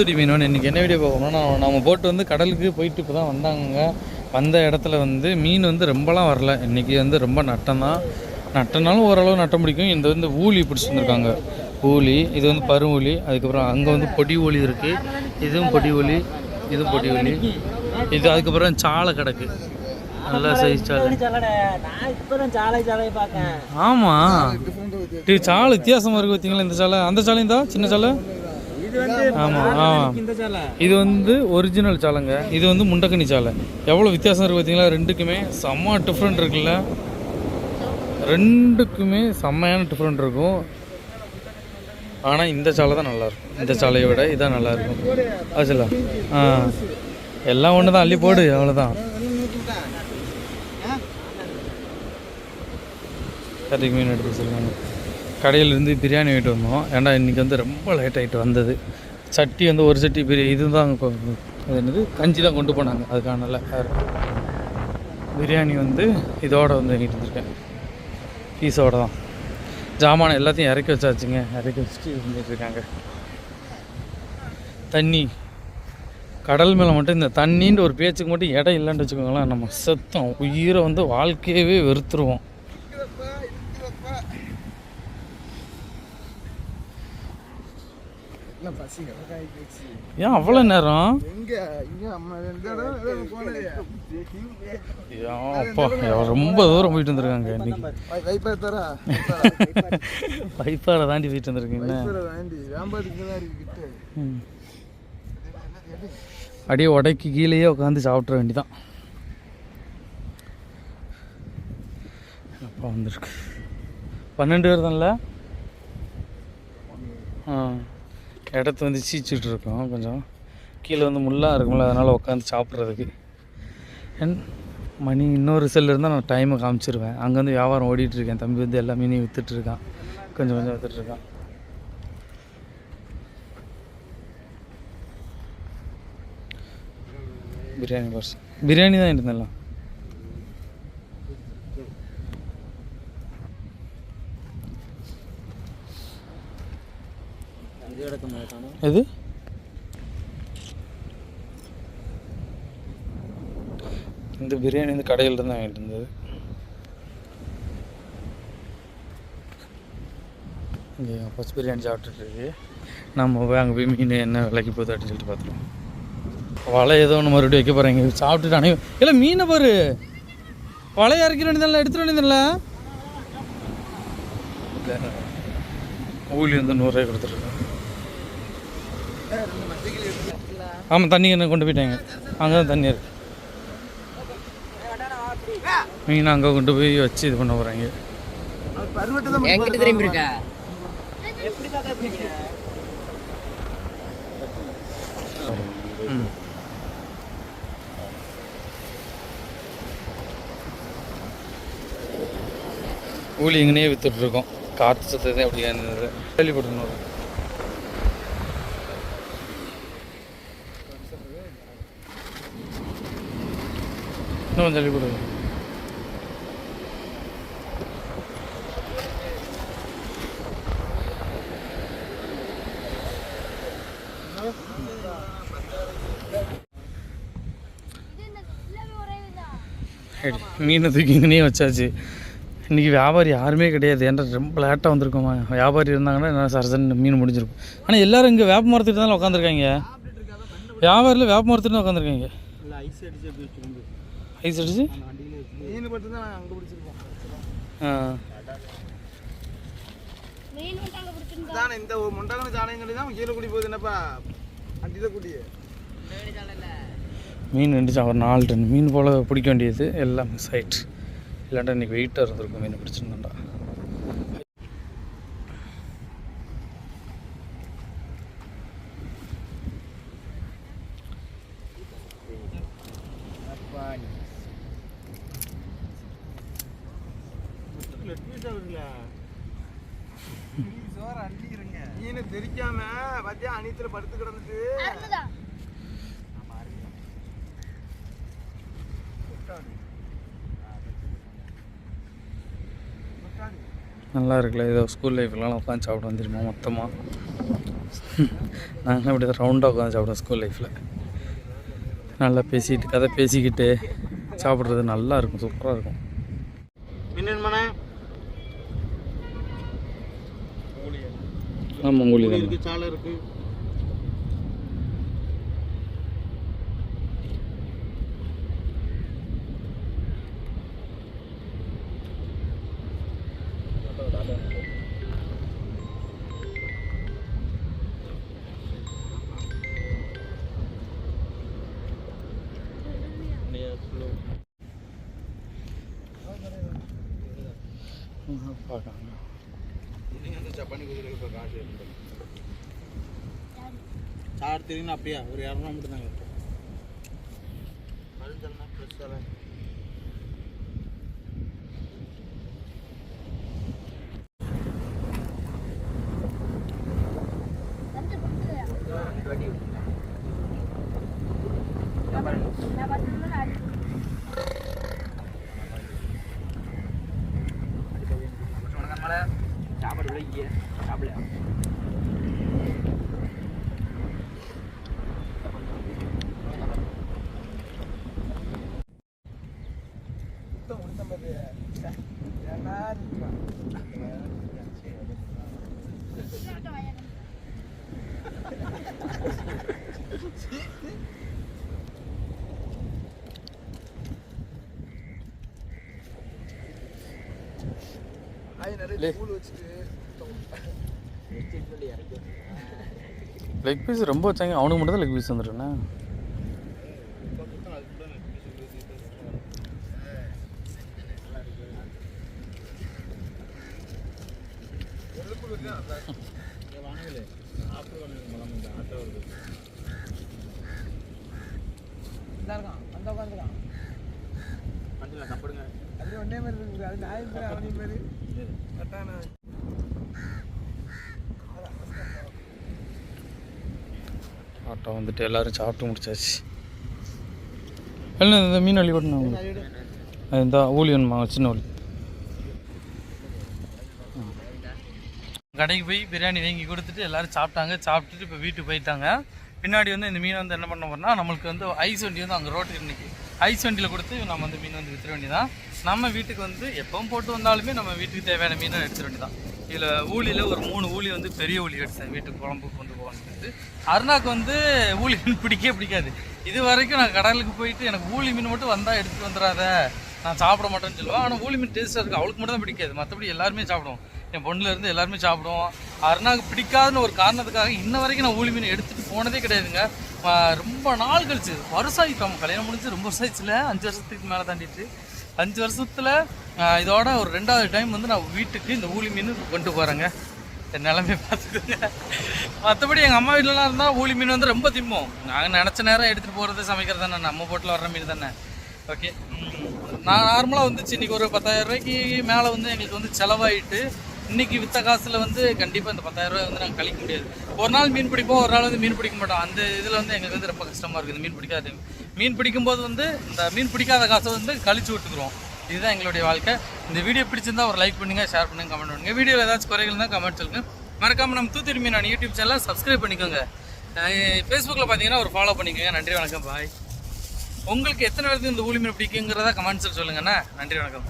தூத்துடி மீன் இன்றைக்கி என்ன வீடியோ பார்க்கணும்னா நம்ம போட்டு வந்து கடலுக்கு போயிட்டு இப்போ தான் வந்தாங்க. வந்த இடத்துல வந்து மீன் வந்து ரொம்பலாம் வரல. இன்றைக்கி வந்து ரொம்ப நட்டம் தான் நட்டனாலும் ஓரளவு நட்டம் பிடிக்கும் இந்த வந்து ஊலி பிடிச்சி வந்திருக்காங்க. ஊலி இது வந்து பருவூலி அதுக்கப்புறம் அங்கே வந்து பொடி ஊலி இருக்குது இதுவும் பொடி ஊலி இதுவும் பொடி ஊலி. இது அதுக்கப்புறம் சாலை கிடக்கு. நல்லா சைஸ் சாலை. சாலை ஆமாம் சாலை வித்தியாசமாக இருக்குது பார்த்தீங்களா இந்த சாலை? அந்த சாலையும் தான் சின்ன சாலை? ஆமாம் ஆமாம் இது வந்து ஒரிஜினல் சாலைங்க. இது வந்து முண்டக்கனி சாலை. எவ்வளோ வித்தியாசம் இருக்குது பார்த்தீங்களா ரெண்டுக்குமே செம்ம டிஃப்ரெண்ட் இருக்குல்ல. ரெண்டுக்குமே செம்மையான டிஃப்ரெண்ட் இருக்கும். ஆனால் இந்த சாலை தான் நல்லாயிருக்கும். இந்த சாலையை விட இதான் நல்லாயிருக்கும். ஆச்சுல? ஆ. எல்லாம் ஒன்று தான் அள்ளி போடு. அவ்வளோதான் கறிக்கு மீன் எடுத்து வச்சுருக்காங்க. கடையிலேருந்து பிரியாணி வாங்கிட்டு வந்தோம். ஏன்னா இன்றைக்கி வந்து ரொம்ப லேட் ஆகிட்டு வந்தது. சட்டி வந்து ஒரு சட்டி பிரி இது தான் அது என்னது? கஞ்சி தான் கொண்டு போனாங்க. அதுக்கானல பிரியாணி வந்து இதோடு வந்து வாங்கிட்டு வந்திருக்கேன். பீஸோட தான். ஜாமான் எல்லாத்தையும் இறக்கி வச்சாச்சுங்க. இறக்கி வச்சுட்டு இது தண்ணி. கடல் மேலே மட்டும் இந்த தண்ணின்ற ஒரு பேச்சுக்கு மட்டும் இடம் இல்லைன்னு வச்சுக்கோங்களேன். நம்ம செத்தம் உயிரை வந்து வாழ்க்கையவே வெறுத்துருவோம். ஏன் அவ்வளோ நேரம்? ஏன் அப்பா ரொம்ப தூரம் போயிட்டு வந்திருக்காங்க இன்னைக்கு. பைப்பாரை தாண்டி போயிட்டு வந்திருக்கீங்க. அப்படியே உடைக்கு கீழேயே உட்காந்து சாப்பிட்ற வேண்டிதான். அப்பா வந்திருக்கு. பன்னெண்டு பேர் தான்ல ஆ இடத்த வந்து சீச்சிட்டு இருக்கோம் கொஞ்சம் கீழே வந்து முள்ளாக இருக்கும்ல அதனால் உட்காந்து சாப்பிட்றதுக்கு. என் மணி இன்னொரு செல் இருந்தால் நான் டைமை காமிச்சிருவேன். அங்கே வந்து வியாபாரம் ஓடிட்டுருக்கேன் தம்பி வந்து எல்லா மீனையும் வித்துட்டுருக்கான் கொஞ்சம் கொஞ்சம் விற்றுட்ருக்கான் இருக்கான் பிரியாணி பர்ஸ் பிரியாணி தான் இருந்தெல்லாம் இந்த பிரியாணி வந்து கடையில் தான் வாங்கிட்டு இருந்தது இங்கே ஃபஸ்ட் பிரியாணி சாப்பிட்டுருக்கு நம்ம போய் அங்கே போய் மீன் என்ன விலைக்கு போகுது அப்படின்னு சொல்லிட்டு பார்த்துருவோம் வலை ஏதோ ஒன்று மறுபடியும் வைக்க போகிறாங்க சாப்பிட்டுட்டு அனை இல்லை மீனை பாரு. வலையை இறக்கிற வேண்டியதில்ல எடுத்துட வேண்டியதில்ல ஊழி வந்து நூறுரூவா கொடுத்துருக்கோம் ஆமாம் தண்ணி என்ன கொண்டு போயிட்டாங்க. அங்கே தான் தண்ணி இருக்குது மீன் அங்கே கொண்டு போய் வச்சு இது பண்ண போகிறாங்க என்கிட்ட திரும்பி இருக்கா? ம். ஊழி இங்கனே வித்துட்டு இருக்கோம். காற்று சத்தத்தை அப்படி இருந்தது கேள்விப்பட்டிருந்தோம் இன்னும் கொஞ்சம் மீனை தூக்கி இங்கனே வச்சாச்சு. இன்றைக்கி வியாபாரி யாருமே கிடையாது. ஏன்டா ரொம்ப லேட்டாக வந்திருக்கோமா? வியாபாரி இருந்தாங்கன்னா என்ன சரசன் மீன் முடிஞ்சிருக்கும். ஆனால் எல்லாரும் இங்கே வேப்ப மரத்துட்டு தான் உட்காந்துருக்காங்க வியாபாரியில் வேப்ப மரத்துட்டு தான் உட்காந்துருக்காங்க ஐஸ் அடிச்சு? ஆ. தானே இந்த சாலையும் தான் கீழே குடி போகுது என்னப்பா? குடி மீன் வந்துச்சு ஒரு நாலு டன் மீன் போல் பிடிக்க வேண்டியது எல்லாம் மிஸ் ஆயிட்டு. இல்லாண்டா இன்றைக்கி வெயிட்டாக இருந்திருக்கும் மீன் பிடிச்சிருந்தாண்டா. மீன் தெரிக்காம பத்தியா அணித்துல படுத்து கிடந்துட்டு. நல்லா இருக்குல்ல ஏதோ ஸ்கூல் லைஃப்லாம் உட்காந்து சாப்பிட வந்துருமா மொத்தமாக நாங்கள் அப்படி தான் ரவுண்டாக உட்காந்து சாப்பிடுவோம் ஸ்கூல் லைஃப்பில் நல்லா பேசிக்கிட்டு கதை பேசிக்கிட்டு சாப்பிட்றது நல்லா இருக்கும் சூப்பராக இருக்கும். ஆமாம் கூலி தான். சார் தெரியுங்க அப்படியா? ஒரு இரநூறு மட்டும் தாங்க சாப்பாடு விளைக்க சாப்பிடல லெக் பீஸ் ரொம்ப வச்சாங்க. அவனுக்கு மட்டும் தான் லெக் பீஸ் வந்துடுண்ணா அந்த உட்காந்துருக்கான் மஞ்சள் சாப்பிடுங்க அது ஒன்னே மாதிரி இருக்குது. அது நாய் பேர் அவனி பேர். கரெக்டான ஆட்டோ வந்துட்டு எல்லாரும் சாப்பிட்டு முடிச்சாச்சு. இல்லை இந்த மீன் அள்ளி கொட்டணும் உங்களுக்கு இந்த ஊழி வேணுமா சின்ன ஊழி. கடைக்கு போய் பிரியாணி வாங்கி கொடுத்துட்டு எல்லாரும் சாப்பிட்டாங்க. சாப்பிட்டுட்டு இப்போ வீட்டுக்கு போயிட்டாங்க. பின்னாடி வந்து இந்த மீனை வந்து என்ன பண்ண போறோம்னா நம்மளுக்கு வந்து ஐஸ் வண்டி வந்து அங்கே ரோட்டுக்கு இன்றைக்கி ஐஸ் வண்டியில் கொடுத்து நம்ம வந்து மீன் வந்து வித்துற வேண்டியதான் நம்ம வீட்டுக்கு வந்து எப்பவும் போட்டு வந்தாலுமே நம்ம வீட்டுக்கு தேவையான மீனை எடுத்துட வேண்டியதான் இதில் ஊழியில் ஒரு மூணு ஊழி வந்து பெரிய ஊழி எடுத்தேன் வீட்டுக்கு குழம்பு கொண்டு போகணுன்றது அருணாக்கு வந்து ஊழி மீன் பிடிக்கவே பிடிக்காது. இது வரைக்கும் நான் கடலுக்கு போயிட்டு எனக்கு ஊழி மீன் மட்டும் வந்தால் எடுத்துகிட்டு வந்துடாத நான் சாப்பிட மாட்டேன்னு சொல்லுவேன். ஆனால் ஊழி மீன் டேஸ்ட்டாக இருக்குது அவளுக்கு மட்டும் தான் பிடிக்காது. மற்றபடி எல்லாருமே சாப்பிடுவோம். என் பொண்ணுலேருந்து எல்லாருமே சாப்பிடுவோம். அருணாக்கு பிடிக்காதுன்னு ஒரு காரணத்துக்காக இன்ன வரைக்கும் நான் ஊழி மீன் எடுத்துகிட்டு போனதே கிடையாதுங்க. ரொம்ப நாள் கழிச்சு. வருஷம் ஆகிட்டோம் கல்யாணம் முடிஞ்சு ரொம்ப வருஷம் ஆயிடுச்சுல? அஞ்சு வருஷத்துக்கு மேலே தாண்டிட்டு. அஞ்சு வருஷத்தில் இதோட ஒரு ரெண்டாவது டைம் வந்து நான் வீட்டுக்கு இந்த ஊழி மீன் கொண்டு போகிறேங்க என் நிலமையை பார்த்துக்கோங்க. மற்றபடி எங்கள் அம்மா வீட்டிலலாம் இருந்தால் ஊழி மீன் வந்து ரொம்ப திம்போம். நாங்கள் நினச்ச நேரம் எடுத்துகிட்டு போகிறது சமைக்கிறது தானே. நம்ம போட்டில் வர்ற மீன் தானே. ஓகே நான் நார்மலாக வந்துச்சு. இன்றைக்கி ஒரு பத்தாயிரம் ரூபாய்க்கு மேலே வந்து எங்களுக்கு வந்து செலவாயிட்டு இன்னைக்கு வித்த காசில் வந்து கண்டிப்பாக இந்த பத்தாயிரம் ரூபாய் வந்து நாங்கள் கழிக்க முடியாது. ஒரு நாள் மீன் பிடிப்போம் ஒரு நாள் வந்து மீன் பிடிக்க மாட்டோம். அந்த இதில் வந்து எங்களுக்கு வந்து ரொம்ப கஷ்டமாக இருக்குது. இந்த மீன் பிடிக்காத மீன் பிடிக்கும்போது வந்து இந்த மீன் பிடிக்காத காசை வந்து கழிச்சு விட்டுக்கிறோம். இதுதான் எங்களுடைய வாழ்க்கை. இந்த வீடியோ பிடிச்சிருந்தா ஒரு லைக் பண்ணுங்க ஷேர் பண்ணுங்க கமெண்ட் பண்ணுங்க. வீடியோவில் ஏதாச்சும் குறைகள் இருந்தால் கமெண்ட் சொல்லுங்க. மறக்காம நம்ம தூத்துக்குடி மீன் யூடியூப் சேனலில் சப்ஸ்கிரைப் பண்ணிக்கோங்க. ஃபேஸ்புக்கில் பார்த்தீங்கன்னா ஒரு ஃபாலோ பண்ணிக்கோங்க. நன்றி வணக்கம். பாய் உங்களுக்கு எத்தனை பேருக்கு இந்த ஊழி மீன் பிடிக்குங்கிறத கமெண்ட்ஸில் சொல்லுங்கண்ணா. நன்றி வணக்கம்.